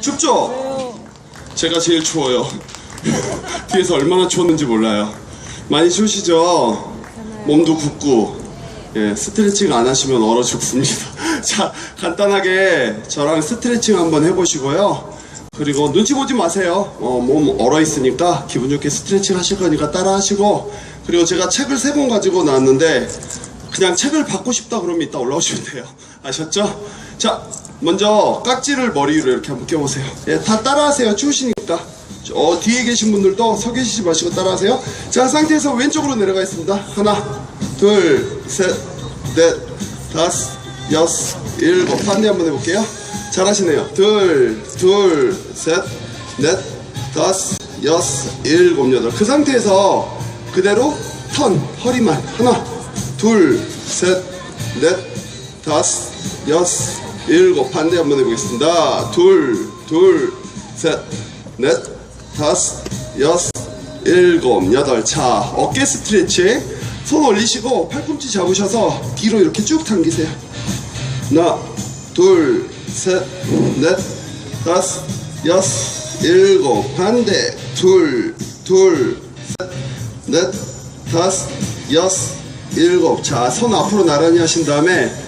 춥죠? 제가 제일 추워요. 뒤에서 얼마나 추웠는지 몰라요. 많이 추우시죠? 몸도 굽고, 예, 스트레칭 안 하시면 얼어 죽습니다. 자, 간단하게 저랑 스트레칭 한번 해보시고요. 그리고 눈치 보지 마세요. 어, 몸 얼어 있으니까 기분 좋게 스트레칭 하실 거니까 따라 하시고, 그리고 제가 책을 세 권 가지고 나왔는데, 그냥 책을 받고 싶다 그러면 이따 올라오시면 돼요. 아셨죠? 자, 먼저 깍지를 머리 위로 이렇게 한번 껴보세요. 예, 다 따라하세요. 추우시니까. 어, 뒤에 계신 분들도 서 계시지 마시고 따라하세요. 자, 상태에서 왼쪽으로 내려가겠습니다. 하나, 둘, 셋, 넷, 다섯, 여섯, 일곱. 반대 한번 해볼게요. 잘하시네요. 둘, 둘, 셋, 넷, 다섯, 여섯, 일곱, 여덟. 그 상태에서 그대로 턴, 허리만. 하나, 둘, 셋, 넷, 다섯, 여섯, 일곱. 반대 한번 해보겠습니다. 둘, 둘, 셋, 넷, 다섯, 여섯, 일곱, 여덟. 자, 어깨 스트레칭. 손 올리시고 팔꿈치 잡으셔서 뒤로 이렇게 쭉 당기세요. 하나, 둘, 셋, 넷, 다섯, 여섯, 일곱. 반대. 둘, 둘, 셋, 넷, 다섯, 여섯, 일곱. 자, 손 앞으로 나란히 하신 다음에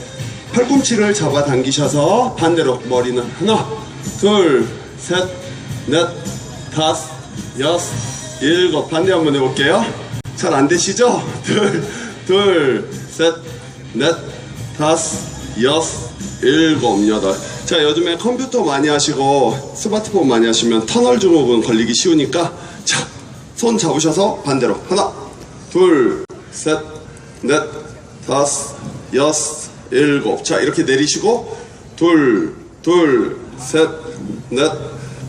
팔꿈치를 잡아 당기셔서 반대로 머리는 하나, 둘, 셋, 넷, 다섯, 여섯, 일곱. 반대 한번 해볼게요. 잘 안 되시죠? 둘, 둘, 셋, 넷, 다섯, 여섯, 일곱, 여덟. 자, 요즘에 컴퓨터 많이 하시고 스마트폰 많이 하시면 터널 증후군 걸리기 쉬우니까 자, 손 잡으셔서 반대로 하나, 둘, 셋, 넷, 다섯, 여섯, 일곱. 자, 이렇게 내리시고 둘, 둘, 셋, 넷,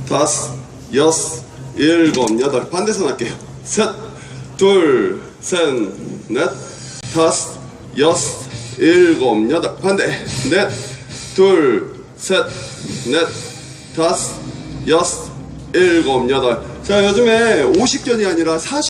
다섯, 여섯, 일곱, 여덟. 반대손 할게요. 셋, 둘, 셋, 넷, 다섯, 여섯, 일곱, 여덟. 반대. 넷, 둘, 셋, 넷, 다섯, 여섯, 일곱, 여덟. 자, 요즘에 50견이 아니라 40